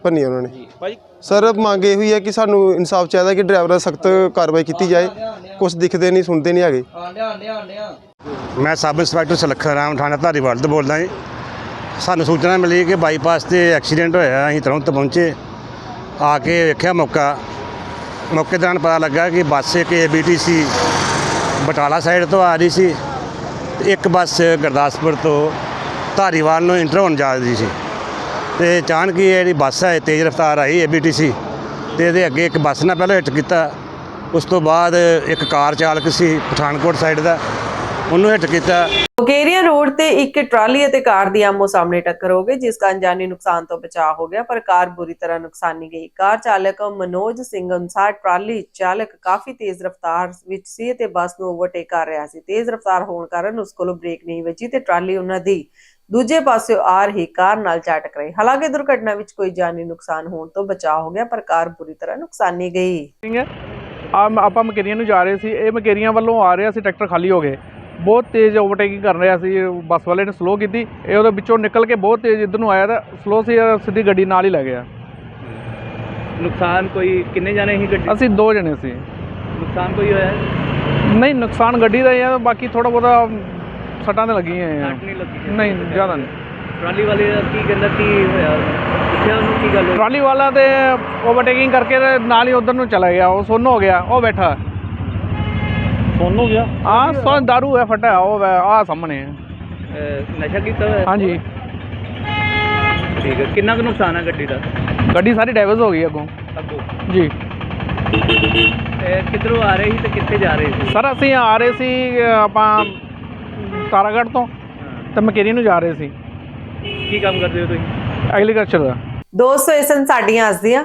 ਭੰਨੀ ਉਹਨਾਂ ਨੇ। ਸਰ ਮੰਗ ਇਹ ਹੋਈ ਹੈ ਕਿ ਸਾਨੂੰ ਇਨਸਾਫ ਚਾਹੀਦਾ ਕਿ ਡਰਾਈਵਰਾਂ ਸਖਤ ਕਾਰਵਾਈ ਕੀਤੀ ਜਾਏ। ਕੁਝ ਦਿਖਦੇ ਨਹੀਂ ਸੁਣਦੇ ਨਹੀਂ ਹੈਗੇ। ਮੈਂ ਸਬ ਇੰਸਪੈਕਟਰ ਸੁਲੱਖਣ ਰਾਮ ਥਾਣਾ ਧਾਰੀਵਾਲ ਤੋਂ ਬੋਲਦਾ ਜੀ। ਸਾਨੂੰ ਸੂਚਨਾ ਮਿਲੀ ਕਿ ਬਾਈਪਾਸ ਤੇ ਐਕਸੀਡੈਂਟ ਹੋਇਆ ਅਸੀਂ ਤੁਰੰਤ ਪਹੁੰਚੇ। ਆ ਕੇ ਵੇਖਿਆ ਮੌਕਾ। ਮੌਕੇ ਦੌਰਾਨ ਪਤਾ ਲੱਗਾ ਕਿ ਬੱਸ ਇੱਕ ਏਬੀਟੀਸੀ ਬਟਾਲਾ ਸਾਈਡ ਤੋਂ ਆ ਰਹੀ ਸੀ। ਤੇ ਇੱਕ ਬੱਸ ਗੁਰਦਾਸਪੁਰ ਤੋਂ ਧਾਰੀਵਾਲ ਨੂੰ ਇੰਟਰ ਹੋਣ ਜਾ ਰਹੀ ਸੀ। ਤੇ ਅਚਾਨਕ ਹੀ ਜਿਹੜੀ ਬੱਸ ਹੈ ਤੇਜ਼ ਰਫ਼ਤਾਰ ਆਈ ਏਬੀਟੀਸੀ ਤੇ ਇਹਦੇ ਅੱਗੇ ਇੱਕ ਬੱਸ ਨਾਲ ਪਹਿਲਾਂ ਹਿੱਟ ਕੀਤਾ। ਉਸ ਤੋਂ ਬਾਅਦ ਇੱਕ ਕਾਰ ਚਾਲਕ ਸੀ ਪਠਾਨਕੋਟ ਸਾਈਡ ਦਾ। ਉਹਨੂੰ ਹਿੱਟ ਕੀਤਾ। ਮੁਕੇਰੀਆ ਰੋਡ ਤੇ ਇੱਕ ਟਰਾਲੀ ਅਤੇ ਕਾਰ ਦੀ ਆਮੋ ਸਾਹਮਣੇ ਟੱਕਰ ਹੋ ਗਈ ਜਿਸ ਕਾਰਨ ਜਾਨੀ ਨੁਕਸਾਨ ਤੋਂ ਬਚਾਅ ਹੋ ਗਿਆ ਪਰ ਕਾਰ ਬੁਰੀ ਤਰ੍ਹਾਂ ਨੁਕਸਾਨੀ ਗਈ। ਕਾਰ ਚਾਲਕ ਮਨੋਜ ਸਿੰਘ ਅਨੁਸਾਰ ਟਰਾਲੀ ਚਾਲਕ ਕਾਫੀ ਤੇਜ਼ ਰਫ਼ਤਾਰ ਵਿੱਚ ਸੀ ਅਤੇ ਬੱਸ ਨੂੰ ਓਵਰਟੇਕ ਕਰ ਰਿਹਾ ਸੀ। ਤੇਜ਼ ਰਫ਼ਤਾਰ ਹੋਣ ਕਾਰਨ ਉਸ ਕੋਲੋਂ ਬ੍ਰੇਕ ਨਹੀਂ ਵੱਜੀ ਤੇ ਟਰਾਲੀ ਉਹਨਾਂ ਦੀ ਦੂਜੇ ਪਾਸਿਓਂ ਆ ਰਹੀ ਕਾਰ ਨਾਲ ਜਾ ਟਕਰਾਈ। ਹਾਲਾਂਕਿ ਦੁਰਘਟਨਾ ਵਿੱਚ ਕੋਈ ਜਾਨੀ ਨੁਕਸਾਨ ਹੋਣ ਤੋਂ ਬਚਾਅ ਹੋ ਗਿਆ ਪਰ ਕਾਰ ਬੁਰੀ ਤਰ੍ਹਾਂ ਨੁਕਸਾਨੀ ਗਈ। ਆ ਆਪਾਂ ਮਕੇਰੀਆਂ ਨੂੰ ਜਾ ਰਹੇ ਸੀ। ਇਹ ਮਕੇਰੀਆਂ ਵੱਲੋਂ ਆ ਰਿਹਾ ਸੀ ਟਰੈਕਟਰ ਖਾਲੀ ਹੋ ਗਏ। ਬਹੁਤ ਤੇਜ਼ ਓਵਰਟੇਕਿੰਗ ਕਰ ਰਿਹਾ ਸੀ ਬੱਸ ਵਾਲੇ ਨੇ ਸਲੋ ਕੀਤੀ। ਇਹ ਉਹਦੇ ਵਿੱਚੋਂ ਨਿਕਲ ਕੇ ਬਹੁਤ ਤੇਜ਼ ਇੱਧਰ ਨੂੰ ਆਇਆ ਤਾਂ ਸਲੋ ਸੀ ਸਿੱਧੀ ਗੱਡੀ ਨਾਲ ਹੀ ਲੈ ਗਿਆ। ਨੁਕਸਾਨ ਕੋਈ ਕਿੰਨੇ ਜਾਣੇ ਸੀ ਗੱਡੀ? ਅਸੀਂ ਦੋ ਜਣੇ ਸੀ। ਨੁਕਸਾਨ ਕੋਈ ਹੋਇਆ? ਨਹੀਂ ਨੁਕਸਾਨ ਗੱਡੀ ਦਾ ਹੀ ਆ ਬਾਕੀ ਥੋੜਾ ਬਹੁਤਾ ਸੱਟਾਂ ਤੇ ਲੱਗੀਆਂ ਆ ਸੱਟ ਨਹੀਂ ਲੱਗੀ ਨਹੀਂ ਜ਼ਿਆਦਾ ਨਹੀਂ। ਟਰਾਲੀ ਵਾਲੇ ਦਾ ਕੀ ਕਹਿੰਦਾ ਕੀ ਹੋਇਆ? ਪੁੱਛਿਆ ਉਹਨੂੰ ਕੀ ਗੱਲ ਹੋਈ? ਟਰਾਲੀ ਵਾਲਾ ਤੇ ਓਵਰਟੇਕਿੰਗ ਕਰਕੇ ਨਾਲ ਹੀ ਉਧਰ ਨੂੰ ਚਲਾ ਗਿਆ ਉਹ ਸੁੰਨ ਹੋ ਗਿਆ ਉਹ ਬੈਠਾ। ਹੋ ਗਿਆ? ਹਾਂ ਸੁੰਨ ਦਾਰੂ ਹੈ ਫਟਿਆ ਉਹ ਆ ਸਾਹਮਣੇ ਹੈ। ਅਹ ਨਸ਼ਾ ਕੀਤਾ ਹੋਇਆ ਹਾਂਜੀ। ਠੀਕ ਹੈ ਕਿੰਨਾ ਕੁ ਨੁਕਸਾਨ ਹੈ ਗੱਡੀ ਦਾ? ਗੱਡੀ ਸਾਰੀ ਡੈਵਸ ਹੋ ਗਈ ਅੱਗੋਂ। ਅੱਗੋਂ? ਜੀ। ਇਹ ਕਿੱਧਰੋਂ ਆ ਰਹੇ ਸੀ ਤੇ ਕਿੱਥੇ ਜਾ ਰਹੇ ਸੀ? ਸਰ ਅਸੀਂ ਆ ਰਹੇ ਸੀ ਅ, ਆਪਾਂ ਤਾਰਾਗੜ੍ਹ ਤੋਂ ਤੇ ਮਕੇਰੀ ਨੂੰ ਜਾ ਰਹੇ ਸੀ। ਕੀ ਕੰਮ ਕਰਦੇ ਹੋ ਤੁਸੀਂ? ਐਗਰੀਕਲਚਰ ਦਾ। ਦੋਸਤੋ ਇਹ ਸਨ ਸਾਡੀਆਂ ਅੱਜ ਦੀਆਂ